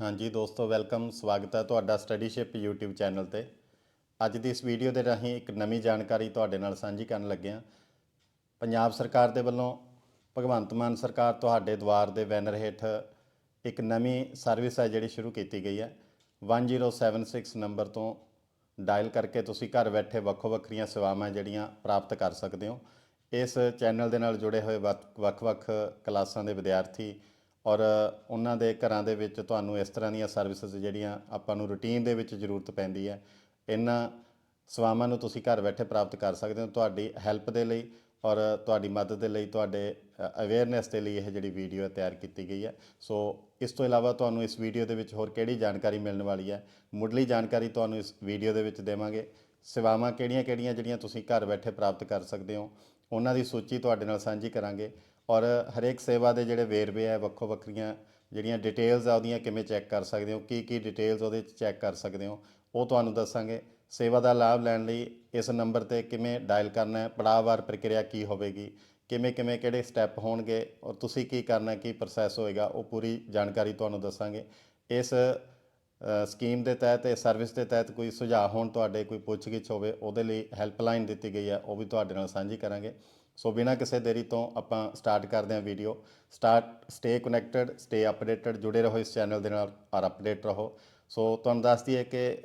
ਹਾਂਜੀ ਦੋਸਤੋ ਵੈਲਕਮ ਸਵਾਗਤ ਹੈ ਤੁਹਾਡਾ ਸਟੱਡੀਸ਼ਿਪ YouTube ਚੈਨਲ ਤੇ। ਅੱਜ ਦੀ ਇਸ ਵੀਡੀਓ ਦੇ ਰਾਹੀਂ ਇੱਕ ਨਵੀਂ ਜਾਣਕਾਰੀ ਤੁਹਾਡੇ ਨਾਲ ਸਾਂਝੀ ਕਰਨ ਲੱਗੇ ਹਾਂ। ਪੰਜਾਬ ਸਰਕਾਰ ਦੇ ਵੱਲੋਂ ਭਗਵੰਤ ਮਾਨ ਸਰਕਾਰ ਤੁਹਾਡੇ ਦੁਆਰ ਦੇ ਬੈਨਰ ਹੇਠ ਇੱਕ ਨਵੀਂ ਸਰਵਿਸ ਹੈ ਜਿਹੜੀ ਸ਼ੁਰੂ ਕੀਤੀ ਗਈ ਹੈ। 1076 ਨੰਬਰ ਤੋਂ ਡਾਇਲ ਕਰਕੇ ਤੁਸੀਂ ਘਰ ਬੈਠੇ ਵੱਖੋ ਵੱਖਰੀਆਂ ਸੇਵਾਵਾਂ ਜਿਹੜੀਆਂ ਪ੍ਰਾਪਤ ਕਰ ਸਕਦੇ ਹੋ। ਇਸ ਚੈਨਲ ਦੇ ਨਾਲ ਜੁੜੇ ਹੋਏ ਵੱਖ- ਵੱਖ-ਵੱਖ ਕਲਾਸਾਂ ਦੇ ਵਿਦਿਆਰਥੀ ਔਰ ਉਹਨਾਂ ਦੇ ਘਰਾਂ ਦੇ ਵਿੱਚ ਤੁਹਾਨੂੰ ਇਸ ਤਰ੍ਹਾਂ ਦੀਆਂ ਸਰਵਿਸਿਜ਼ ਜਿਹੜੀਆਂ ਆਪਾਂ ਨੂੰ ਰੁਟੀਨ ਦੇ ਵਿੱਚ ਜ਼ਰੂਰਤ ਪੈਂਦੀ ਹੈ, ਇਹਨਾਂ ਸੇਵਾਵਾਂ ਨੂੰ ਤੁਸੀਂ ਘਰ ਬੈਠੇ ਪ੍ਰਾਪਤ ਕਰ ਸਕਦੇ ਹੋ ਤੁਹਾਡੀ ਹੈਲਪ ਦੇ ਲਈ ਔਰ ਤੁਹਾਡੀ ਮਦਦ ਦੇ ਲਈ, ਤੁਹਾਡੇ ਅਵੇਅਰਨੈਸ ਦੇ ਲਈ ਇਹ ਜਿਹੜੀ ਵੀਡੀਓ ਹੈ ਤਿਆਰ ਕੀਤੀ ਗਈ ਹੈ। ਸੋ ਇਸ ਤੋਂ ਇਲਾਵਾ ਤੁਹਾਨੂੰ ਇਸ ਵੀਡੀਓ ਦੇ ਵਿੱਚ ਹੋਰ ਕਿਹੜੀ ਜਾਣਕਾਰੀ ਮਿਲਣ ਵਾਲੀ ਹੈ? ਮੁੱਢਲੀ ਜਾਣਕਾਰੀ ਤੁਹਾਨੂੰ ਇਸ ਵੀਡੀਓ ਦੇ ਵਿੱਚ ਦੇਵਾਂਗੇ। ਸੇਵਾਵਾਂ ਕਿਹੜੀਆਂ-ਕਿਹੜੀਆਂ ਜਿਹੜੀਆਂ ਤੁਸੀਂ ਘਰ ਬੈਠੇ ਪ੍ਰਾਪਤ ਕਰ ਸਕਦੇ ਹੋ, ਉਹਨਾਂ ਦੀ ਸੂਚੀ ਤੁਹਾਡੇ ਨਾਲ ਸਾਂਝੀ ਕਰਾਂਗੇ। ਔਰ ਹਰੇਕ ਸੇਵਾ ਦੇ ਜਿਹੜੇ ਵੇਰਵੇ ਆ, ਵੱਖੋ ਵੱਖਰੀਆਂ ਜਿਹੜੀਆਂ ਡਿਟੇਲਸ ਆ, ਉਹਦੀਆਂ ਕਿਵੇਂ ਚੈੱਕ ਕਰ ਸਕਦੇ ਹੋ? ਕੀ ਕੀ ਡਿਟੇਲਸ ਉਹਦੇ 'ਚ ਚੈੱਕ ਕਰ ਸਕਦੇ ਹੋ? ਉਹ ਤੁਹਾਨੂੰ ਦੱਸਾਂਗੇ। ਸੇਵਾ ਦਾ ਲਾਭ ਲੈਣ ਲਈ ਇਸ ਨੰਬਰ ਤੇ ਕਿਵੇਂ ਡਾਇਲ ਕਰਨਾ ਹੈ, ਪੜਾਅਵਾਰ ਪ੍ਰਕਿਰਿਆ ਕੀ ਹੋਵੇਗੀ ਕਿਵੇਂ ਕਿਵੇਂ ਕਿਹੜੇ ਸਟੈਪ ਹੋਣਗੇ, ਔਰ ਤੁਸੀਂ ਕੀ ਕਰਨਾ ਕੀ ਪ੍ਰੋਸੈਸ ਹੋਏਗਾ, ਉਹ ਪੂਰੀ ਜਾਣਕਾਰੀ ਤੁਹਾਨੂੰ ਦੱਸਾਂਗੇ। ਇਸ ਸਕੀਮ ਦੇ ਤਹਿਤ ਇਹ ਸਰਵਿਸ ਦੇ ਤਹਿਤ ਕੋਈ ਸੁਝਾਅ ਹੋਣ ਤੁਹਾਡੇ, ਕੋਈ ਪੁੱਛਗਿੱਛ ਹੋਵੇ, ਉਹਦੇ ਲਈ ਹੈਲਪਲਾਈਨ ਦਿੱਤੀ ਗਈ ਹੈ, ਉਹ ਵੀ ਤੁਹਾਡੇ ਨਾਲ ਸਾਂਝੀ ਕਰਾਂਗੇ। ਸੋ ਬਿਨਾਂ ਕਿਸੇ ਦੇਰੀ ਤੋਂ ਆਪਾਂ ਸਟਾਰਟ ਕਰਦੇ ਹਾਂ video start stay connected stay updated ਜੁੜੇ ਰਹੋ ਇਸ ਚੈਨਲ ਦੇ ਨਾਲ ਔਰ ਅਪਡੇਟ ਰਹੋ ਸੋ ਤੁਹਾਨੂੰ ਦੱਸ ਦਈਏ ਕਿ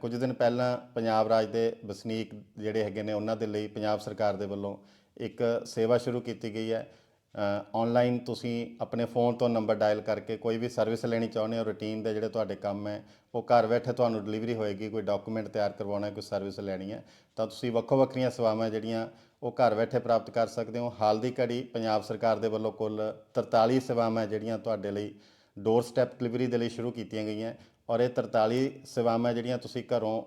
ਕੁਝ ਦਿਨ ਪਹਿਲਾਂ ਪੰਜਾਬ ਰਾਜ ਦੇ ਵਸਨੀਕ ਜਿਹੜੇ ਹੈਗੇ ਨੇ ਉਹਨਾਂ ਦੇ ਲਈ ਪੰਜਾਬ ਸਰਕਾਰ ਦੇ ਵੱਲੋਂ ਇੱਕ ਸੇਵਾ ਸ਼ੁਰੂ ਕੀਤੀ ਗਈ ਹੈ ਆਨਲਾਈਨ ਤੁਸੀਂ ਆਪਣੇ ਫੋਨ ਤੋਂ ਨੰਬਰ ਡਾਇਲ ਕਰਕੇ ਕੋਈ ਵੀ ਸਰਵਿਸ ਲੈਣੀ ਚਾਹੁੰਦੇ ਹੋ ਰੂਟੀਨ ਦੇ ਜਿਹੜੇ ਤੁਹਾਡੇ ਕੰਮ ਹੈ, ਉਹ ਘਰ ਬੈਠੇ ਤੁਹਾਨੂੰ ਡਿਲੀਵਰੀ ਹੋਏਗੀ, ਕੋਈ ਡਾਕੂਮੈਂਟ ਤਿਆਰ ਕਰਵਾਉਣਾ ਹੈ ਕੋਈ ਸਰਵਿਸ ਲੈਣੀ ਹੈ, ਤਾਂ ਤੁਸੀਂ ਵੱਖੋ ਵੱਖਰੀਆਂ ਸੇਵਾਵਾਂ ਜਿਹੜੀਆਂ ਉਹ ਘਰ ਬੈਠੇ ਪ੍ਰਾਪਤ ਕਰ ਸਕਦੇ ਹੋ। ਹਾਲ ਦੀ ਘੜੀ ਪੰਜਾਬ ਸਰਕਾਰ ਦੇ ਵੱਲੋਂ ਕੁੱਲ 43 ਸੇਵਾਵਾਂ ਜਿਹੜੀਆਂ ਤੁਹਾਡੇ ਲਈ ਡੋਰ ਸਟੈਪ ਡਿਲੀਵਰੀ ਦੇ ਲਈ ਸ਼ੁਰੂ ਕੀਤੀਆਂ ਗਈਆਂ ਔਰ ਇਹ 43 ਸੇਵਾਵਾਂ ਜਿਹੜੀਆਂ ਤੁਸੀਂ ਘਰੋਂ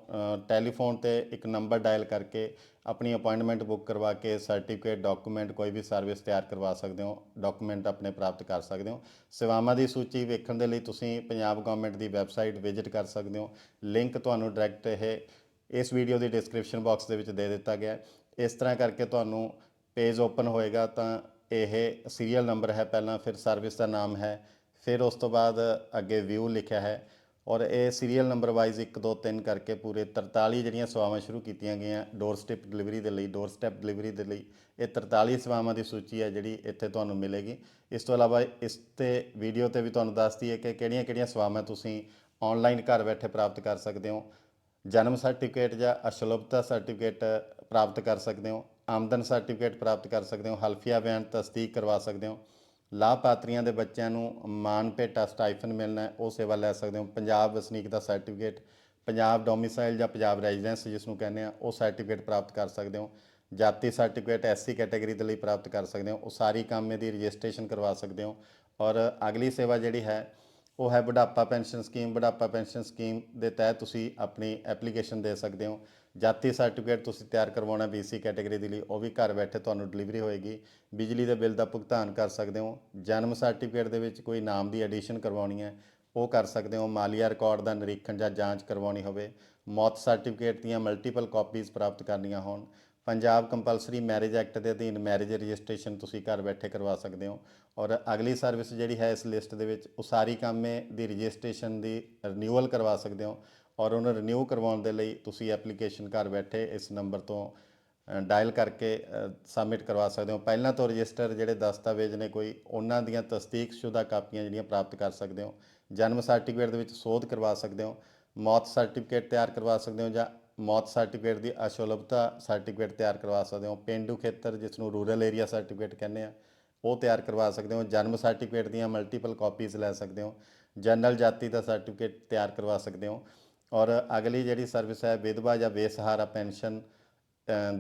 ਟੈਲੀਫੋਨ ਤੇ ਇੱਕ ਨੰਬਰ ਡਾਇਲ ਕਰਕੇ ਆਪਣੀ ਅਪਾਇੰਟਮੈਂਟ ਬੁੱਕ ਕਰਵਾ ਕੇ ਸਰਟੀਫਿਕੇਟ ਡਾਕੂਮੈਂਟ ਕੋਈ ਵੀ ਸਰਵਿਸ ਤਿਆਰ ਕਰਵਾ ਸਕਦੇ ਹੋ ਡਾਕੂਮੈਂਟ ਆਪਣੇ ਪ੍ਰਾਪਤ ਕਰ ਸਕਦੇ ਹੋ। ਸੇਵਾਵਾਂ ਦੀ ਸੂਚੀ ਵੇਖਣ ਦੇ ਲਈ ਤੁਸੀਂ ਪੰਜਾਬ ਗਵਰਨਮੈਂਟ ਦੀ ਵੈਬਸਾਈਟ ਵਿਜ਼ਿਟ ਕਰ ਸਕਦੇ ਹੋ। ਲਿੰਕ ਤੁਹਾਨੂੰ ਡਾਇਰੈਕਟ ਇਹ, ਇਸ ਵੀਡੀਓ ਦੀ ਡਿਸਕ੍ਰਿਪਸ਼ਨ ਬਾਕਸ ਦੇ ਵਿੱਚ ਦੇ ਦਿੱਤਾ ਗਿਆ ਹੈ। ਇਸ ਤਰ੍ਹਾਂ ਕਰਕੇ ਤੁਹਾਨੂੰ ਪੇਜ ਓਪਨ ਹੋਏਗਾ ਤਾਂ ਇਹ ਸੀਰੀਅਲ ਨੰਬਰ ਹੈ ਪਹਿਲਾਂ, ਫਿਰ ਸਰਵਿਸ ਦਾ ਨਾਮ ਹੈ, ਫਿਰ ਉਸ ਤੋਂ ਬਾਅਦ ਅੱਗੇ ਵਿਊ ਲਿਖਿਆ ਹੈ। ਔਰ ਇਹ ਸੀਰੀਅਲ ਨੰਬਰ ਵਾਈਜ਼ 1 2 3 ਕਰਕੇ ਪੂਰੇ 43 ਜਿਹੜੀਆਂ ਸੇਵਾਵਾਂ ਸ਼ੁਰੂ ਕੀਤੀਆਂ ਗਈਆਂ ਡੋਰ ਸਟੈਪ ਡਿਲੀਵਰੀ ਦੇ ਲਈ ਡੋਰ ਸਟੈਪ ਡਿਲੀਵਰੀ ਦੇ ਲਈ, ਇਹ 43 ਸੇਵਾਵਾਂ ਦੀ ਸੂਚੀ ਹੈ ਜਿਹੜੀ ਇੱਥੇ ਤੁਹਾਨੂੰ ਮਿਲੇਗੀ। ਇਸ ਤੋਂ ਇਲਾਵਾ ਇਸ ਤੇ ਵੀਡੀਓ ਤੇ ਵੀ ਤੁਹਾਨੂੰ ਦੱਸਦੀ ਹੈ ਕਿ ਕਿਹੜੀਆਂ-ਕਿਹੜੀਆਂ ਸੇਵਾਵਾਂ ਤੁਸੀਂ ਆਨਲਾਈਨ ਘਰ ਬੈਠੇ ਪ੍ਰਾਪਤ ਕਰ ਸਕਦੇ ਹੋ। ਜਨਮ ਸਰਟੀਫਿਕੇਟ ਜਾਂ ਅਸ਼ਲਭਤਾ ਸਰਟੀਫਿਕੇਟ ਪ੍ਰਾਪਤ ਕਰ ਸਕਦੇ ਹੋ, ਆਮਦਨ ਸਰਟੀਫਿਕੇਟ ਪ੍ਰਾਪਤ ਕਰ ਸਕਦੇ ਹੋ, ਹਲਫੀਆ ਬਿਆਨ ਤਸਦੀਕ ਕਰਵਾ ਸਕਦੇ ਹੋ। ਲਾਭਪਾਤਰੀਆਂ ਦੇ ਬੱਚਿਆਂ ਨੂੰ ਮਾਨ ਭੇਟਾ ਸਟਾਈਫਨ ਮਿਲਣਾ ਹੈ ਉਹ ਸੇਵਾ ਲੈ ਸਕਦੇ ਹੋ। ਪੰਜਾਬ ਵਸਨੀਕ ਦਾ ਸਰਟੀਫਿਕੇਟ, ਪੰਜਾਬ ਡੋਮਿਸਾਈਲ ਜਾਂ ਪੰਜਾਬ ਰੈਜ਼ੀਡੈਂਸ ਜਿਸ ਨੂੰ ਕਹਿੰਦੇ ਆ, ਉਹ ਸਰਟੀਫਿਕੇਟ ਪ੍ਰਾਪਤ ਕਰ ਸਕਦੇ ਹੋ। ਜਾਤੀ ਸਰਟੀਫਿਕੇਟ ਐਸਸੀ ਕੈਟਾਗਰੀ ਦੇ ਲਈ ਪ੍ਰਾਪਤ ਕਰ ਸਕਦੇ ਹੋ। ਉਹ ਸਾਰੀ ਕਾਮੇ ਦੀ ਰਜਿਸਟ੍ਰੇਸ਼ਨ ਕਰਵਾ ਸਕਦੇ ਹੋ। ਔਰ ਅਗਲੀ ਸੇਵਾ ਜਿਹੜੀ ਹੈ ਉਹ ਹੈ ਬੁਢਾਪਾ ਪੈਨਸ਼ਨ ਸਕੀਮ। ਬੁਢਾਪਾ ਪੈਨਸ਼ਨ ਸਕੀਮ ਦੇ ਤਹਿਤ ਤੁਸੀਂ ਆਪਣੀ ਐਪਲੀਕੇਸ਼ਨ ਦੇ ਸਕਦੇ ਹੋ। ਜਾਤੀ ਸਰਟੀਫਿਕੇਟ ਤੁਸੀਂ ਤਿਆਰ ਕਰਵਾਉਣਾ BC ਕੈਟਾਗਰੀ ਦੇ ਲਈ। ਉਹ ਵੀ ਘਰ ਬੈਠੇ ਤੁਹਾਨੂੰ ਡਿਲੀਵਰੀ ਹੋਏਗੀ। ਬਿਜਲੀ ਦੇ ਬਿੱਲ ਦਾ ਭੁਗਤਾਨ ਕਰ ਸਕਦੇ ਹੋ। ਜਨਮ ਸਰਟੀਫਿਕੇਟ ਦੇ ਵਿੱਚ ਕੋਈ ਨਾਮ ਦੀ ਐਡੀਸ਼ਨ ਕਰਵਾਉਣੀ ਹੈ, ਉਹ ਕਰ ਸਕਦੇ ਹੋ। ਮਾਲੀਆ ਰਿਕਾਰਡ ਦਾ ਨਿਰੀਖਣ ਜਾਂ ਜਾਂਚ ਕਰਵਾਉਣੀ ਹੋਵੇ। ਮੌਤ ਸਰਟੀਫਿਕੇਟ ਦੀਆਂ ਮਲਟੀਪਲ ਕਾਪੀਜ਼ ਪ੍ਰਾਪਤ ਕਰਨੀਆਂ ਹੋਣ। ਪੰਜਾਬ ਕੰਪਲਸਰੀ ਮੈਰਿਜ ਐਕਟ ਦੇ ਅਧੀਨ ਮੈਰਿਜ ਰਜਿਸਟ੍ਰੇਸ਼ਨ ਤੁਸੀਂ ਘਰ ਬੈਠੇ ਕਰਵਾ ਸਕਦੇ ਹੋ ਔਰ ਅਗਲੀ ਸਰਵਿਸ ਜਿਹੜੀ ਹੈ ਇਸ ਲਿਸਟ ਦੇ ਵਿੱਚ ਉਸਾਰੀ ਕਾਮੇ ਦੀ ਰਜਿਸਟ੍ਰੇਸ਼ਨ ਦੀ ਰਿਨਿਊਅਲ ਕਰਵਾ ਸਕਦੇ ਹੋ ਔਰ ਉਹਨੂੰ ਰਿਨਿਊ ਕਰਵਾਉਣ ਦੇ ਲਈ ਤੁਸੀਂ ਐਪਲੀਕੇਸ਼ਨ ਘਰ ਬੈਠੇ ਇਸ ਨੰਬਰ ਤੋਂ ਡਾਇਲ ਕਰਕੇ ਸਬਮਿਟ ਕਰਵਾ ਸਕਦੇ ਹੋ। ਪਹਿਲਾਂ ਤੋਂ ਰਜਿਸਟਰ ਜਿਹੜੇ ਦਸਤਾਵੇਜ਼ ਨੇ ਕੋਈ, ਉਹਨਾਂ ਦੀਆਂ ਤਸਦੀਕਸ਼ੁਦਾ ਕਾਪੀਆਂ ਜਿਹੜੀਆਂ ਪ੍ਰਾਪਤ ਕਰ ਸਕਦੇ ਹੋ। ਜਨਮ ਸਰਟੀਫਿਕੇਟ ਦੇ ਵਿੱਚ ਸੋਧ ਕਰਵਾ ਸਕਦੇ ਹੋ, ਮੌਤ ਸਰਟੀਫਿਕੇਟ ਤਿਆਰ ਕਰਵਾ ਸਕਦੇ ਹੋ ਜਾਂ ਮੌਤ ਸਰਟੀਫਿਕੇਟ ਦੀ ਅਸ਼ੁਲਭਤਾ ਸਰਟੀਫਿਕੇਟ ਤਿਆਰ ਕਰਵਾ ਸਕਦੇ ਹੋ। ਪਿੰਡੂ ਖੇਤਰ ਜਿਸ ਨੂੰ ਰੂਰਲ ਏਰੀਆ ਸਰਟੀਫਿਕੇਟ ਕਹਿੰਦੇ ਆ, ਉਹ ਤਿਆਰ ਕਰਵਾ ਸਕਦੇ ਹੋ। ਜਨਮ ਸਰਟੀਫਿਕੇਟ ਦੀਆਂ ਮਲਟੀਪਲ ਕਾਪੀਜ਼ ਲੈ ਸਕਦੇ ਹੋ। ਜਨਰਲ ਜਾਤੀ ਦਾ ਸਰਟੀਫਿਕੇਟ ਤਿਆਰ ਕਰਵਾ ਸਕਦੇ ਹੋ। ਔਰ ਅਗਲੀ ਜਿਹੜੀ ਸਰਵਿਸ ਹੈ, ਵਿਧਵਾ ਜਾਂ ਬੇਸਹਾਰਾ ਪੈਨਸ਼ਨ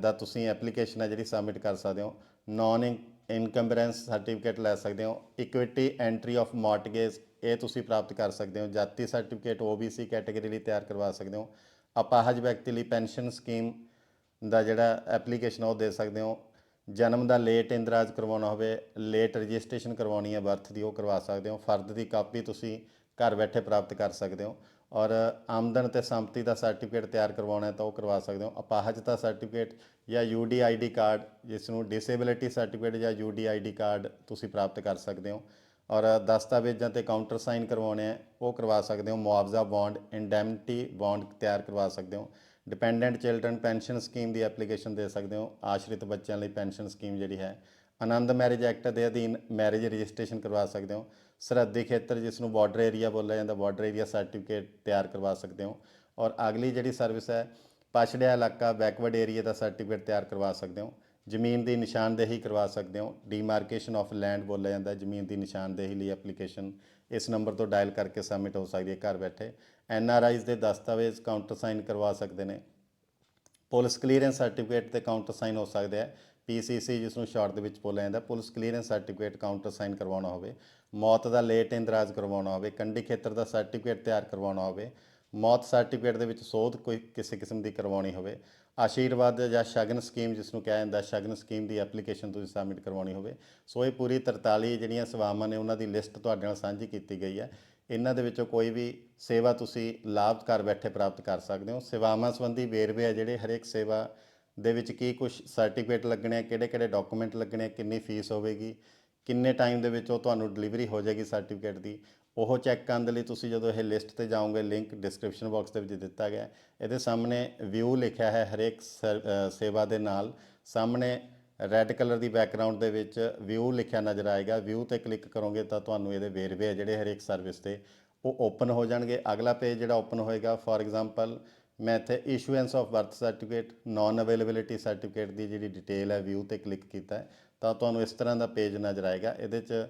ਦਾ ਤੁਸੀਂ ਐਪਲੀਕੇਸ਼ਨ ਹੈ ਜਿਹੜੀ ਸਬਮਿਟ ਕਰ ਸਕਦੇ ਹੋ। ਨਾਨ ਇਨਕੰਬਰੈਂਸ ਸਰਟੀਫਿਕੇਟ ਲੈ ਸਕਦੇ ਹੋ। ਇਕੁਇਟੀ ਐਂਟਰੀ ਆਫ ਮਾਰਟਗੇਜ ਇਹ ਤੁਸੀਂ ਪ੍ਰਾਪਤ ਕਰ ਸਕਦੇ ਹੋ। ਜਾਤੀ ਸਰਟੀਫਿਕੇਟ OBC ਕੈਟਾਗਰੀ ਲਈ ਤਿਆਰ ਕਰਵਾ ਸਕਦੇ ਹੋ। ਅਪਾਹਜ ਵਿਅਕਤੀ ਲਈ ਪੈਨਸ਼ਨ ਸਕੀਮ ਦਾ ਜਿਹੜਾ ਐਪਲੀਕੇਸ਼ਨ ਉਹ ਦੇ ਸਕਦੇ ਹੋ। ਜਨਮ ਦਾ ਲੇਟ ਇੰਦਰਾਜ ਕਰਵਾਉਣਾ ਹੋਵੇ, ਲੇਟ ਰਜਿਸਟ੍ਰੇਸ਼ਨ ਕਰਵਾਉਣੀ ਹੈ ਬਰਥ ਦੀ ਉਹ ਕਰਵਾ ਸਕਦੇ ਹੋ। ਫਰਦ ਦੀ ਕਾਪੀ ਤੁਸੀਂ ਘਰ ਬੈਠੇ ਪ੍ਰਾਪਤ ਕਰ ਸਕਦੇ ਹੋ। ਔਰ ਆਮਦਨ ਤੇ ਸੰਪਤੀ ਦਾ ਸਰਟੀਫਿਕੇਟ ਤਿਆਰ ਕਰਵਾਉਣਾ ਹੈ ਤਾਂ ਉਹ ਕਰਵਾ ਸਕਦੇ ਹੋ। ਅਪਾਹਜਤਾ ਸਰਟੀਫਿਕੇਟ ਜਾਂ ਯੂਡੀਆਈਡੀ ਕਾਰਡ, ਜਿਸ ਨੂੰ ਡਿਸੇਬਿਲਿਟੀ ਸਰਟੀਫਿਕੇਟ ਜਾਂ ਯੂਡੀਆਈਡੀ ਕਾਰਡ ਤੁਸੀਂ ਪ੍ਰਾਪਤ ਕਰ ਸਕਦੇ ਹੋ। ਔਰ ਦਸਤਾਵੇਜ਼ਾਂ ਤੇ ਕਾਊਂਟਰ ਸਾਈਨ ਕਰਵਾਉਣੇ ਆ, ਉਹ ਕਰਵਾ ਸਕਦੇ ਹੋ। ਮੁਆਵਜ਼ਾ ਬੌਂਡ ਇੰਡੈਮਨਿਟੀ ਬੌਂਡ ਤਿਆਰ ਕਰਵਾ ਸਕਦੇ ਹੋ। ਡਿਪੈਂਡੈਂਟ ਚਿਲਡਰਨ ਪੈਨਸ਼ਨ ਸਕੀਮ ਦੀ ਐਪਲੀਕੇਸ਼ਨ ਦੇ ਸਕਦੇ ਹੋ। ਆਸ਼ਰਿਤ ਬੱਚਿਆਂ ਲਈ ਪੈਨਸ਼ਨ ਸਕੀਮ ਜਿਹੜੀ ਹੈ, ਆਨੰਦ ਮੈਰਿਜ ਐਕਟ ਦੇ ਅਧੀਨ ਮੈਰਿਜ ਰਜਿਸਟ੍ਰੇਸ਼ਨ ਕਰਵਾ ਸਕਦੇ ਹੋ। ਸਰਹੱਦੀ ਖੇਤਰ, ਜਿਸ ਨੂੰ ਬਾਰਡਰ ਏਰੀਆ ਬੋਲਿਆ ਜਾਂਦਾ ਬਾਰਡਰ ਏਰੀਆ ਸਰਟੀਫਿਕੇਟ ਤਿਆਰ ਕਰਵਾ ਸਕਦੇ ਹੋ। ਔਰ ਅਗਲੀ ਜਿਹੜੀ ਸਰਵਿਸ ਹੈ, ਪਛੜਿਆ ਇਲਾਕਾ ਬੈਕਵਰਡ ਏਰੀਆ ਦਾ ਸਰਟੀਫਿਕੇਟ ਤਿਆਰ ਕਰਵਾ ਸਕਦੇ ਹੋ। ਜ਼ਮੀਨ ਦੀ ਨਿਸ਼ਾਨਦੇਹੀ ਕਰਵਾ ਸਕਦੇ ਹੋ। ਡੀਮਾਰਕੇਸ਼ਨ ਆਫ ਲੈਂਡ ਬੋਲਿਆ ਜਾਂਦਾ ਜ਼ਮੀਨ ਦੀ ਨਿਸ਼ਾਨਦੇਹੀ ਲਈ ਐਪਲੀਕੇਸ਼ਨ ਇਸ ਨੰਬਰ ਤੋਂ ਡਾਇਲ ਕਰਕੇ ਸਬਮਿਟ ਹੋ ਸਕਦੀ ਹੈ ਘਰ ਬੈਠੇ। ਐਨ ਆਰ ਆਈਜ਼ ਦੇ ਦਸਤਾਵੇਜ਼ ਕਾਊਂਟਰ ਸਾਈਨ ਕਰਵਾ ਸਕਦੇ ਨੇ। ਪੁਲਿਸ ਕਲੀਅਰੈਂਸ ਸਰਟੀਫਿਕੇਟ ਤੇ ਕਾਊਂਟਰ ਸਾਈਨ ਹੋ ਸਕਦੇ ਹੈ। ਪੀਸੀਸੀ ਜਿਸ ਨੂੰ ਸ਼ਾਰਟ ਦੇ ਵਿੱਚ ਬੋਲਿਆ ਜਾਂਦਾ police clearance certificate counter sign ਕਰਵਾਉਣਾ ਹੋਵੇ। ਮੌਤ ਦਾ ਲੇਟ ਇੰਦਰਾਜ ਕਰਵਾਉਣਾ ਹੋਵੇ। ਕੰਢੀ ਖੇਤਰ ਦਾ ਸਰਟੀਫਿਕੇਟ ਤਿਆਰ ਕਰਵਾਉਣਾ ਹੋਵੇ। ਮੌਤ ਸਰਟੀਫਿਕੇਟ ਦੇ ਵਿੱਚ ਸੋਧ ਕੋਈ ਕਿਸੇ ਕਿਸਮ ਦੀ ਕਰਵਾਉਣੀ ਹੋਵੇ। ਆਸ਼ੀਰਵਾਦ ਜਾਂ ਸ਼ਗਨ ਸਕੀਮ ਜਿਸ ਨੂੰ ਕਿਹਾ ਜਾਂਦਾ, ਸ਼ਗਨ ਸਕੀਮ ਦੀ ਐਪਲੀਕੇਸ਼ਨ ਤੁਸੀਂ ਸਬਮਿਟ ਕਰਵਾਉਣੀ ਹੋਵੇ। ਸੋ ਇਹ ਪੂਰੀ 43 ਜਿਹੜੀਆਂ ਸੇਵਾਵਾਂ ਨੇ ਉਹਨਾਂ ਦੀ ਲਿਸਟ ਤੁਹਾਡੇ ਨਾਲ ਸਾਂਝੀ ਕੀਤੀ ਗਈ ਹੈ। ਇਹਨਾਂ ਦੇ ਵਿੱਚੋਂ ਕੋਈ ਵੀ ਸੇਵਾ ਤੁਸੀਂ ਲਾਭ ਘਰ ਬੈਠੇ ਪ੍ਰਾਪਤ ਕਰ ਸਕਦੇ ਹੋ। ਸੇਵਾਵਾਂ ਸੰਬੰਧੀ ਵੇਰਵੇ ਆ ਜਿਹੜੇ, ਹਰੇਕ ਸੇਵਾ ਦੇ ਵਿੱਚ ਕੀ ਕੁਝ ਸਰਟੀਫਿਕੇਟ ਲੱਗਣੇ ਆ, ਕਿਹੜੇ ਕਿਹੜੇ ਡਾਕੂਮੈਂਟ ਲੱਗਣੇ ਆ, ਕਿੰਨੀ ਫੀਸ ਹੋਵੇਗੀ, ਕਿੰਨੇ ਟਾਈਮ ਦੇ ਵਿੱਚ ਉਹ ਤੁਹਾਨੂੰ ਡਿਲੀਵਰੀ ਹੋ ਜਾਏਗੀ ਸਰਟੀਫਿਕੇਟ ਦੀ। ਉਹ ਚੈੱਕ ਕਰਨ ਦੇ ਲਈ ਤੁਸੀਂ ਜਦੋਂ ਇਹ ਲਿਸਟ ਤੇ ਜਾਓਗੇ ਲਿੰਕ ਡਿਸਕ੍ਰਿਪਸ਼ਨ ਬਾਕਸ ਦੇ ਵਿੱਚ ਦਿੱਤਾ ਗਿਆ ਇਹਦੇ ਸਾਹਮਣੇ ਵਿਊ ਲਿਖਿਆ ਹੈ ਹਰੇਕ ਸਰ- ਸੇਵਾ ਦੇ ਨਾਲ। ਸਾਹਮਣੇ ਰੈੱਡ ਕਲਰ ਦੀ ਬੈਕਗ੍ਰਾਉਂਡ ਦੇ ਵਿੱਚ ਵਿਊ ਲਿਖਿਆ ਨਜ਼ਰ ਆਏਗਾ। ਵਿਊ ਤੇ ਕਲਿੱਕ ਕਰੋਗੇ ਤਾਂ ਤੁਹਾਨੂੰ ਇਹਦੇ ਵੇਰਵੇ ਹੈ ਜਿਹੜੇ ਹਰੇਕ ਸਰਵਿਸ ਤੇ, ਉਹ ਓਪਨ ਹੋ ਜਾਣਗੇ। ਅਗਲਾ ਪੇਜ ਜਿਹੜਾ ਓਪਨ ਹੋਏਗਾ ਫੋਰ ਐਗਜ਼ਾਮਪਲ ਮੈਂ ਇੱਥੇ issuance of birth certificate non availability certificate ਦੀ ਜਿਹੜੀ ਡਿਟੇਲ ਹੈ ਵਿਊ ਤੇ ਕਲਿੱਕ ਕੀਤਾ ਤਾਂ ਤੁਹਾਨੂੰ ਇਸ ਤਰ੍ਹਾਂ ਦਾ ਪੇਜ ਨਜ਼ਰ ਆਏਗਾ। ਇਹਦੇ 'ਚ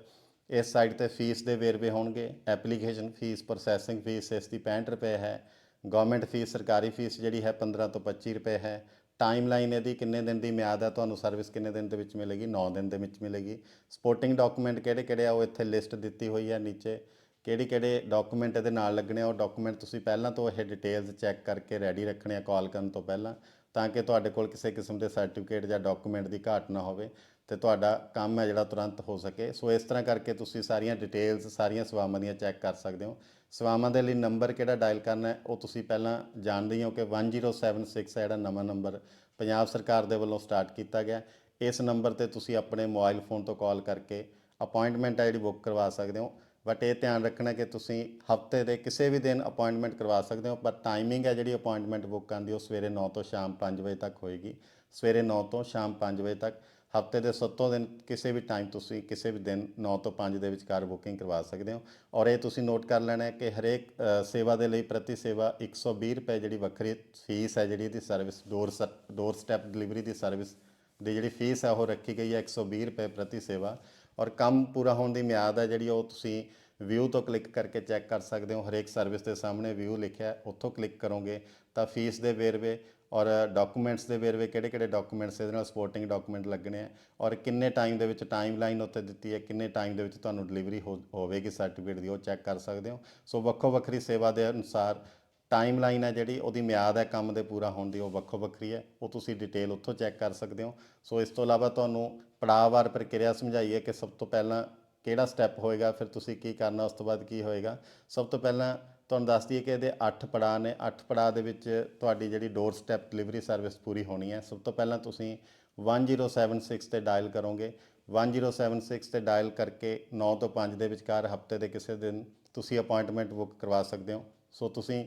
ਇਸ ਸਾਈਡ ਤੇ ਫੀਸ ਦੇ ਵੇਰਵੇ ਹੋਣਗੇ ਐਪਲੀਕੇਸ਼ਨ ਫੀਸ ਪ੍ਰੋਸੈਸਿੰਗ ਫੀਸ ਇਸ ਦੀ 65 ਰੁਪਏ ਹੈ ਗਵਰਨਮੈਂਟ ਫੀਸ ਸਰਕਾਰੀ ਫੀਸ ਜਿਹੜੀ ਹੈ 15 ਤੋਂ 25 ਰੁਪਏ ਹੈ। ਟਾਈਮ ਲਾਈਨ ਇਹਦੀ ਕਿੰਨੇ ਦਿਨ ਦੀ ਮਿਆਦ ਹੈ, ਤੁਹਾਨੂੰ ਸਰਵਿਸ ਕਿੰਨੇ ਦਿਨ ਦੇ ਵਿੱਚ ਮਿਲੇਗੀ? 9 ਦਿਨ ਦੇ ਵਿੱਚ ਮਿਲੇਗੀ। ਸਪੋਰਟਿੰਗ ਡਾਕੂਮੈਂਟ ਕਿਹੜੇ ਕਿਹੜੇ ਆ, ਉਹ ਇੱਥੇ ਲਿਸਟ ਦਿੱਤੀ ਹੋਈ ਹੈ ਨੀਚੇ। ਕਿਹੜੇ ਕਿਹੜੇ ਡਾਕੂਮੈਂਟ ਇਹਦੇ ਨਾਲ ਲੱਗਣੇ ਆ, ਉਹ ਡਾਕੂਮੈਂਟ ਤੁਸੀਂ ਪਹਿਲਾਂ ਤੋਂ ਇਹ ਡਿਟੇਲਸ ਚੈੱਕ ਕਰਕੇ ਰੈਡੀ ਰੱਖਣੇ ਆ ਕਾਲ ਕਰਨ ਤੋਂ ਪਹਿਲਾਂ, ਤਾਂ ਕਿ ਤੁਹਾਡੇ ਕੋਲ ਕਿਸੇ ਕਿਸਮ ਦੇ ਸਰਟੀਫਿਕੇਟ ਜਾਂ ਡਾਕੂਮੈਂਟ ਦੀ ਘਾਟ ਨਾ ਹੋਵੇ। ਤੇ ਤੁਹਾਡਾ ਕੰਮ ਹੈ ਜਿਹੜਾ ਤੁਰੰਤ ਹੋ ਸਕੇ। ਸੋ ਇਸ ਤਰ੍ਹਾਂ ਕਰਕੇ ਤੁਸੀਂ ਸਾਰੀਆਂ ਡਿਟੇਲਸ ਸਾਰੀਆਂ ਸੇਵਾਵਾਂ ਦੀਆਂ ਚੈੱਕ ਕਰ ਸਕਦੇ ਹੋ। ਸੇਵਾਵਾਂ ਦੇ ਲਈ ਨੰਬਰ ਕਿਹੜਾ ਡਾਇਲ ਕਰਨਾ ਹੈ, ਉਹ ਤੁਸੀਂ ਪਹਿਲਾਂ ਜਾਣਦੇ ਹੀ ਹੋ ਕਿ 1076 ਹੈ ਜਿਹੜਾ ਨਵਾਂ ਨੰਬਰ ਪੰਜਾਬ ਸਰਕਾਰ ਦੇ ਵੱਲੋਂ ਸਟਾਰਟ ਕੀਤਾ ਗਿਆ। ਇਸ ਨੰਬਰ ਤੇ ਤੁਸੀਂ ਆਪਣੇ ਮੋਬਾਈਲ ਫੋਨ ਤੋਂ ਕਾਲ ਕਰਕੇ ਅਪਾਇੰਟਮੈਂਟ ਹੈ ਜਿਹੜੀ ਬੁੱਕ ਕਰਵਾ ਸਕਦੇ ਹੋ। ਬਟ ਇਹ ਧਿਆਨ ਰੱਖਣਾ ਕਿ ਤੁਸੀਂ ਹਫ਼ਤੇ ਦੇ ਕਿਸੇ ਵੀ ਦਿਨ ਅਪਾਇੰਟਮੈਂਟ ਕਰਵਾ ਸਕਦੇ ਹੋ, ਪਰ ਟਾਈਮਿੰਗ ਹੈ ਜਿਹੜੀ ਅਪਾਇੰਟਮੈਂਟ ਬੁੱਕ ਕਰਨ ਦੀ ਉਹ ਸਵੇਰੇ 9 ਤੋਂ ਸ਼ਾਮ 5 ਵਜੇ ਤੱਕ ਹੋਏਗੀ। ਸਵੇਰੇ 9 ਤੋਂ ਸ਼ਾਮ 5 ਵਜੇ ਤੱਕ। ਹਫ਼ਤੇ ਦੇ ਸੱਤੋਂ ਦਿਨ ਕਿਸੇ ਵੀ ਟਾਈਮ ਤੁਸੀਂ ਕਿਸੇ ਵੀ ਦਿਨ 9 ਤੋਂ 5 ਦੇ ਵਿਚਕਾਰ ਬੁਕਿੰਗ ਕਰਵਾ ਸਕਦੇ ਹੋ। ਔਰ ਇਹ ਤੁਸੀਂ ਨੋਟ ਕਰ ਲੈਣਾ ਹੈ ਕਿ ਹਰੇਕ ਸੇਵਾ ਦੇ ਲਈ ਪ੍ਰਤੀ ਸੇਵਾ 120 ਰੁਪਏ ਜਿਹੜੀ ਵੱਖਰੀ ਫੀਸ ਹੈ ਜਿਹੜੀ ਇਹਦੀ service door door step delivery ਦੀ ਸਰਵਿਸ ਦੀ ਜਿਹੜੀ ਫੀਸ ਹੈ ਉਹ ਰੱਖੀ ਗਈ ਹੈ 120 ਰੁਪਏ ਪ੍ਰਤੀ ਸੇਵਾ। ਔਰ ਕੰਮ ਪੂਰਾ ਹੋਣ ਦੀ ਮਿਆਦ ਹੈ ਜਿਹੜੀ ਉਹ ਤੁਸੀਂ ਵਿਊ ਤੋਂ ਕਲਿੱਕ ਕਰਕੇ ਚੈੱਕ ਕਰ ਸਕਦੇ ਹੋ, ਹਰੇਕ ਸਰਵਿਸ ਦੇ ਸਾਹਮਣੇ ਵਿਊ ਲਿਖਿਆ ਉੱਥੋਂ ਕਲਿੱਕ ਕਰੋਗੇ ਤਾਂ ਫੀਸ ਦੇ ਵੇਰਵੇ ਔਰ ਡਾਕੂਮੈਂਟਸ ਦੇ ਵੇਰਵੇ ਕਿਹੜੇ ਕਿਹੜੇ ਡਾਕੂਮੈਂਟਸ ਇਹਦੇ ਨਾਲ ਸਪੋਰਟਿੰਗ ਡਾਕੂਮੈਂਟ ਲੱਗਣੇ ਆ ਔਰ ਕਿੰਨੇ ਟਾਈਮ ਦੇ ਵਿੱਚ ਟਾਈਮ ਲਾਈਨ ਉੱਤੇ ਦਿੱਤੀ ਹੈ, ਕਿੰਨੇ ਟਾਈਮ ਦੇ ਵਿੱਚ ਤੁਹਾਨੂੰ ਡਿਲੀਵਰੀ ਹੋਵੇਗੀ ਸਰਟੀਫਿਕੇਟ ਦੀ, ਉਹ ਚੈੱਕ ਕਰ ਸਕਦੇ ਹੋ। ਸੋ ਵੱਖੋ ਵੱਖਰੀ ਸੇਵਾ ਦੇ ਅਨੁਸਾਰ ਟਾਈਮ ਲਾਈਨ ਹੈ ਜਿਹੜੀ, ਉਹਦੀ ਮਿਆਦ ਹੈ ਕੰਮ ਦੇ ਪੂਰਾ ਹੋਣ ਦੀ, ਉਹ ਵੱਖੋ ਵੱਖਰੀ ਹੈ, ਉਹ ਤੁਸੀਂ ਡਿਟੇਲ ਉੱਥੋਂ ਚੈੱਕ ਕਰ ਸਕਦੇ ਹੋ। ਸੋ ਇਸ ਤੋਂ ਇਲਾਵਾ ਤੁਹਾਨੂੰ ਪੜਾਅਵਾਰ ਪ੍ਰਕਿਰਿਆ ਸਮਝਾਈ ਹੈ ਕਿ ਸਭ ਤੋਂ ਪਹਿਲਾਂ ਕਿਹੜਾ ਸਟੈਪ ਹੋਏਗਾ, ਫਿਰ ਤੁਸੀਂ ਕੀ ਕਰਨਾ, ਉਸ ਤੋਂ ਬਾਅਦ ਕੀ ਹੋਏਗਾ। ਸਭ ਤੋਂ ਪਹਿਲਾਂ ਤੁਹਾਨੂੰ ਦੱਸ ਦਈਏ ਕਿ ਇਹਦੇ 8 ਪੜਾਅ ਨੇ। 8 ਪੜਾਅ ਦੇ ਵਿੱਚ ਤੁਹਾਡੀ ਜਿਹੜੀ ਡੋਰ ਸਟੈਪ ਡਿਲੀਵਰੀ ਸਰਵਿਸ ਪੂਰੀ ਹੋਣੀ ਹੈ। ਸਭ ਤੋਂ ਪਹਿਲਾਂ ਤੁਸੀਂ 1076 ਤੇ ਡਾਇਲ ਕਰੋਗੇ। 1076 ਤੇ ਡਾਇਲ ਕਰਕੇ 9 ਤੋਂ 5 ਦੇ ਵਿਚਕਾਰ ਹਫ਼ਤੇ ਦੇ ਕਿਸੇ ਦਿਨ ਤੁਸੀਂ ਅਪਾਇੰਟਮੈਂਟ ਬੁੱਕ ਕਰਵਾ ਸਕਦੇ ਹੋ। ਸੋ ਤੁਸੀਂ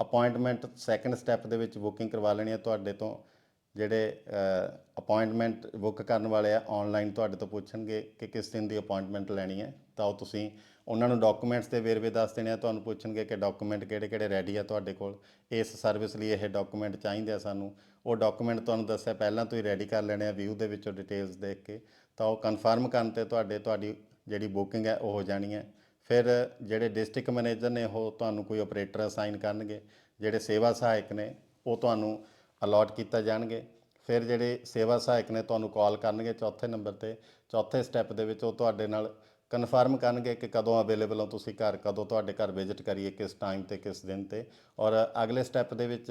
ਅਪਾਇੰਟਮੈਂਟ ਸੈਕੰਡ ਸਟੈਪ ਦੇ ਵਿੱਚ ਬੁਕਿੰਗ ਕਰਵਾ ਲੈਣੀ ਹੈ। ਤੁਹਾਡੇ ਤੋਂ ਜਿਹੜੇ ਅਪਾਇੰਟਮੈਂਟ ਬੁੱਕ ਕਰਨ ਵਾਲੇ ਆ ਆਨਲਾਈਨ ਤੁਹਾਡੇ ਤੋਂ ਪੁੱਛਣਗੇ ਕਿ ਕਿਸ ਦਿਨ ਦੀ ਅਪਾਇੰਟਮੈਂਟ ਲੈਣੀ ਹੈ, ਤਾਂ ਉਹ ਤੁਸੀਂ ਉਹਨਾਂ ਨੂੰ ਡਾਕੂਮੈਂਟਸ ਦੇ ਵੇਰਵੇ ਦੱਸ ਦੇਣੇ ਆ, ਤੁਹਾਨੂੰ ਪੁੱਛਣਗੇ ਕਿ ਡਾਕੂਮੈਂਟ ਕਿਹੜੇ ਕਿਹੜੇ ਰੈਡੀ ਆ ਤੁਹਾਡੇ ਕੋਲ, ਇਸ ਸਰਵਿਸ ਲਈ ਇਹ ਡਾਕੂਮੈਂਟ ਚਾਹੀਦੇ ਆ ਸਾਨੂੰ, ਉਹ ਡਾਕੂਮੈਂਟ ਤੁਹਾਨੂੰ ਦੱਸਿਆ ਪਹਿਲਾਂ ਤੋਂ ਹੀ ਰੈਡੀ ਕਰ ਲੈਣੇ ਆ ਵਿਊ ਦੇ ਵਿੱਚੋਂ ਡਿਟੇਲਸ ਦੇਖ ਕੇ, ਤਾਂ ਉਹ ਕਨਫਰਮ ਕਰਨ ਤੇ ਤੁਹਾਡੇ, ਤੁਹਾਡੀ ਜਿਹੜੀ ਬੁਕਿੰਗ ਹੈ ਉਹ ਹੋ ਜਾਣੀ ਹੈ। ਫਿਰ ਜਿਹੜੇ ਡਿਸਟ੍ਰਿਕਟ ਮੈਨੇਜਰ ਨੇ ਉਹ ਤੁਹਾਨੂੰ ਕੋਈ ਆਪਰੇਟਰ ਅਸਾਈਨ ਕਰਨਗੇ, ਜਿਹੜੇ ਸੇਵਾ ਸਹਾਇਕ ਨੇ, ਉਹ ਤੁਹਾਨੂੰ ਅਲਾਟ ਕੀਤਾ ਜਾਣਗੇ। ਫਿਰ ਜਿਹੜੇ ਸੇਵਾ ਸਹਾਇਕ ਨੇ ਤੁਹਾਨੂੰ ਕਾਲ ਕਰਨਗੇ ਚੌਥੇ ਨੰਬਰ ਤੇ, ਚੌਥੇ ਸਟੈਪ ਦੇ ਵਿੱਚ ਉਹ ਤੁਹਾਡੇ ਨਾਲ ਕਨਫਰਮ ਕਰਨਗੇ ਕਿ ਕਦੋਂ ਅਵੇਲੇਬਲ ਹੋ ਤੁਸੀਂ ਘਰ, ਕਦੋਂ ਤੁਹਾਡੇ ਘਰ ਵਿਜ਼ਿਟ ਕਰੀਏ, ਕਿਸ ਟਾਈਮ ਤੇ, ਕਿਸ ਦਿਨ ਤੇ। ਔਰ ਅਗਲੇ ਸਟੈਪ ਦੇ ਵਿੱਚ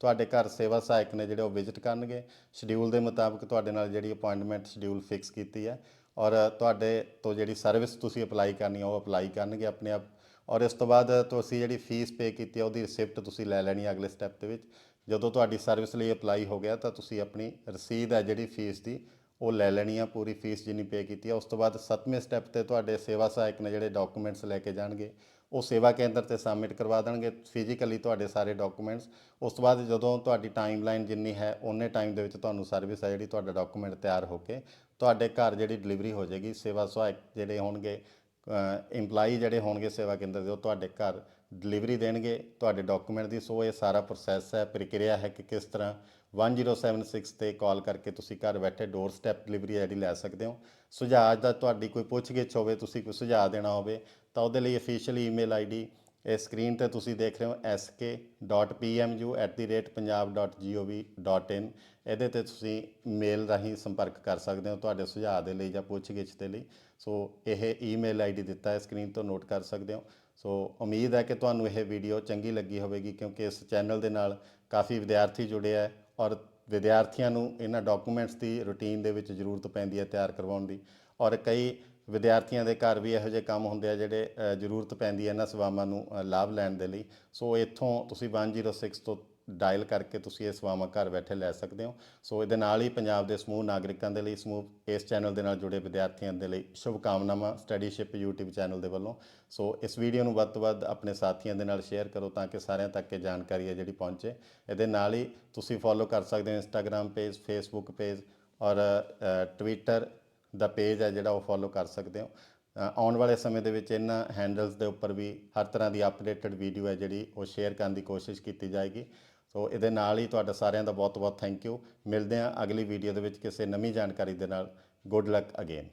ਤੁਹਾਡੇ ਘਰ ਸੇਵਾ ਸਹਾਇਕ ਨੇ ਜਿਹੜੇ ਉਹ ਵਿਜ਼ਿਟ ਕਰਨਗੇ। ਸ਼ਡਿਊਲ ਦੇ ਮੁਤਾਬਕ ਤੁਹਾਡੇ ਨਾਲ ਜਿਹੜੀ ਅਪਾਇੰਟਮੈਂਟ ਸ਼ਡਿਊਲ ਫਿਕਸ ਕੀਤੀ ਹੈ। ਔਰ ਤੁਹਾਡੇ ਤੋਂ ਜਿਹੜੀ ਸਰਵਿਸ ਤੁਸੀਂ ਅਪਲਾਈ ਕਰਨੀ ਹੈ ਉਹ ਅਪਲਾਈ ਕਰਨਗੇ ਆਪਣੇ ਆਪ। ਔਰ ਇਸ ਤੋਂ ਬਾਅਦ ਤੁਸੀਂ ਜਿਹੜੀ ਫੀਸ ਪੇ ਕੀਤੀ ਹੈ ਉਹਦੀ ਰਿਸਿਪਟ ਤੁਸੀਂ ਲੈ ਲੈਣੀ ਹੈ ਅਗਲੇ ਸਟੈਪ ਦੇ ਵਿੱਚ। ਜਦੋਂ ਤੁਹਾਡੀ ਸਰਵਿਸ ਲਈ ਅਪਲਾਈ ਹੋ ਗਿਆ ਤਾਂ ਤੁਸੀਂ ਆਪਣੀ ਰਸੀਦ ਹੈ ਜਿਹੜੀ ਫੀਸ ਦੀ, ਉਹ ਲੈ ਲੈਣੀ ਆ, ਪੂਰੀ ਫੀਸ ਜਿੰਨੀ ਪੇ ਕੀਤੀ ਆ। ਉਸ ਤੋਂ ਬਾਅਦ ਸੱਤਵੇਂ ਸਟੈਪ ਤੇ ਤੁਹਾਡੇ ਸੇਵਾ ਸਹਾਇਕ ਨੇ ਜਿਹੜੇ ਡਾਕੂਮੈਂਟਸ ਲੈ ਕੇ ਜਾਣਗੇ, ਉਹ ਸੇਵਾ ਕੇਂਦਰ ਤੇ ਸਬਮਿਟ ਕਰਵਾ ਦੇਣਗੇ ਫਿਜ਼ੀਕਲੀ ਤੁਹਾਡੇ ਸਾਰੇ ਡਾਕੂਮੈਂਟਸ ਉਸ ਤੋਂ ਬਾਅਦ ਜਦੋਂ ਤੁਹਾਡੀ ਟਾਈਮਲਾਈਨ ਜਿੰਨੀ ਹੈ, ਉਹਨੇ ਟਾਈਮ ਦੇ ਵਿੱਚ ਤੁਹਾਨੂੰ ਸਰਵਿਸ ਹੈ ਜਿਹੜੀ ਤੁਹਾਡਾ ਡਾਕੂਮੈਂਟ ਤਿਆਰ ਹੋ ਕੇ, ਤੁਹਾਡੇ ਘਰ ਜਿਹੜੀ ਡਿਲੀਵਰੀ ਹੋ ਜਾਏਗੀ, ਸੇਵਾ ਸਹਾਇਕ ਜਿਹੜੇ ਹੋਣਗੇ EMPLOYEE ਜਿਹੜੇ ਹੋਣਗੇ ਸੇਵਾ ਕੇਂਦਰ ਦੇ, ਉਹ ਤੁਹਾਡੇ ਘਰ ਡਿਲੀਵਰੀ ਦੇਣਗੇ। ਤੁਹਾਡੇ ਡਾਕੂਮੈਂਟ ਦੀ ਸੋ, ਇਹ ਸਾਰਾ ਪ੍ਰੋਸੈਸ ਹੈ, ਪ੍ਰਕਿਰਿਆ ਹੈ ਕਿ ਕਿਸ ਤਰ੍ਹਾਂ। 1076 ਤੇ ਕਾਲ ਕਰਕੇ ਤੁਸੀਂ ਘਰ ਬੈਠੇ ਡੋਰ ਸਟੈਪ ਡਿਲੀਵਰੀ ਜਿਹੜੀ ਲੈ ਸਕਦੇ ਹੋ। ਸੁਝਾਅ ਦਾ ਤੁਹਾਡੀ ਕੋਈ ਪੁੱਛਗਿੱਛ ਹੋਵੇ, ਤੁਸੀਂ ਕੋਈ ਸੁਝਾਅ ਦੇਣਾ ਹੋਵੇ, ਤਾਂ ਉਹਦੇ ਲਈ ਅਫੀਸ਼ੀਅਲ ਈਮੇਲ ਆਈਡੀ ਇਹ ਸਕਰੀਨ ਤੇ ਤੁਸੀਂ ਦੇਖ ਰਹੇ ਹੋ sk.pmu@punjab.gov.in ਇਹਦੇ ਤੇ ਤੁਸੀਂ ਮੇਲ ਰਾਹੀਂ ਸੰਪਰਕ ਕਰ ਸਕਦੇ ਹੋ ਤੁਹਾਡੇ ਸੁਝਾਅ ਦੇ ਲਈ ਜਾਂ ਪੁੱਛਗਿੱਛ ਦੇ ਲਈ। ਸੋ ਇਹ ਈਮੇਲ ਆਈਡੀ ਦਿੱਤਾ ਹੈ ਸਕਰੀਨ ਤੋਂ ਨੋਟ ਕਰ ਸਕਦੇ ਹੋ। ਸੋ ਉਮੀਦ ਹੈ ਕਿ ਤੁਹਾਨੂੰ ਇਹ ਵੀਡੀਓ ਚੰਗੀ ਲੱਗੀ ਹੋਵੇਗੀ ਕਿਉਂਕਿ ਇਸ ਚੈਨਲ ਦੇ ਨਾਲ ਕਾਫੀ ਵਿਦਿਆਰਥੀ ਜੁੜੇ ਹੈ ਔਰ ਵਿਦਿਆਰਥੀਆਂ ਨੂੰ ਇਹਨਾਂ ਡਾਕੂਮੈਂਟਸ ਦੀ ਰੂਟੀਨ ਦੇ ਵਿੱਚ ਜ਼ਰੂਰਤ ਪੈਂਦੀ ਹੈ ਤਿਆਰ ਕਰਵਾਉਣ ਦੀ। ਔਰ ਕਈ ਵਿਦਿਆਰਥੀਆਂ ਦੇ ਘਰ ਵੀ ਇਹੋ ਜਿਹੇ ਕੰਮ ਹੁੰਦੇ ਆ ਜਿਹੜੇ ਜ਼ਰੂਰਤ ਪੈਂਦੀ ਹੈ ਇਹਨਾਂ ਸੇਵਾਵਾਂ ਨੂੰ ਲਾਭ ਲੈਣ ਦੇ ਲਈ। ਸੋ ਇੱਥੋਂ ਤੁਸੀਂ 106 ਤੋਂ ਡਾਇਲ ਕਰਕੇ ਤੁਸੀਂ ਇਹ ਸੇਵਾਵਾਂ ਘਰ ਬੈਠੇ ਲੈ ਸਕਦੇ ਹੋ। ਸੋ ਇਹਦੇ ਨਾਲ ਹੀ ਪੰਜਾਬ ਦੇ ਸਮੂਹ ਨਾਗਰਿਕਾਂ ਦੇ ਲਈ ਸਮੂਹ ਇਸ ਚੈਨਲ ਦੇ ਨਾਲ ਜੁੜੇ ਵਿਦਿਆਰਥੀਆਂ ਦੇ ਲਈ ਸ਼ੁਭ ਕਾਮਨਾਵਾਂ ਸਟੱਡੀਸ਼ਿਪ YouTube ਚੈਨਲ ਦੇ ਵੱਲੋਂ। ਸੋ ਇਸ ਵੀਡੀਓ ਨੂੰ ਵੱਧ ਤੋਂ ਵੱਧ ਆਪਣੇ ਸਾਥੀਆਂ ਦੇ ਨਾਲ ਸ਼ੇਅਰ ਕਰੋ ਤਾਂ ਕਿ ਸਾਰਿਆਂ ਤੱਕ ਇਹ ਜਾਣਕਾਰੀ ਹੈ ਜਿਹੜੀ ਪਹੁੰਚੇ। ਇਹਦੇ ਨਾਲ ਹੀ ਤੁਸੀਂ ਫੋਲੋ ਕਰ ਸਕਦੇ ਹੋ Instagram ਪੇਜ Facebook ਪੇਜ ਔਰ ਟਵਿੱਟਰ ਦਾ ਪੇਜ ਹੈ ਜਿਹੜਾ ਉਹ ਫੋਲੋ ਕਰ ਸਕਦੇ ਹੋ। ਆਉਣ ਵਾਲੇ ਸਮੇਂ ਦੇ ਵਿੱਚ ਇਹਨਾਂ ਹੈਂਡਲਸ ਦੇ ਉੱਪਰ ਵੀ ਹਰ ਤਰ੍ਹਾਂ ਦੀ ਅਪਡੇਟਡ ਵੀਡੀਓ ਹੈ ਜਿਹੜੀ ਉਹ ਸ਼ੇਅਰ ਕਰਨ ਦੀ ਕੋਸ਼ਿਸ਼ ਕੀਤੀ ਜਾਏਗੀ। ਸੋ ਇਹਦੇ ਨਾਲ ਹੀ ਤੁਹਾਡਾ ਸਾਰਿਆਂ ਦਾ ਬਹੁਤ ਬਹੁਤ ਥੈਂਕ ਯੂ ਮਿਲਦੇ ਹਾਂ ਅਗਲੀ ਵੀਡੀਓ ਦੇ ਵਿੱਚ ਕਿਸੇ ਨਵੀਂ ਜਾਣਕਾਰੀ ਦੇ ਨਾਲ। Good luck again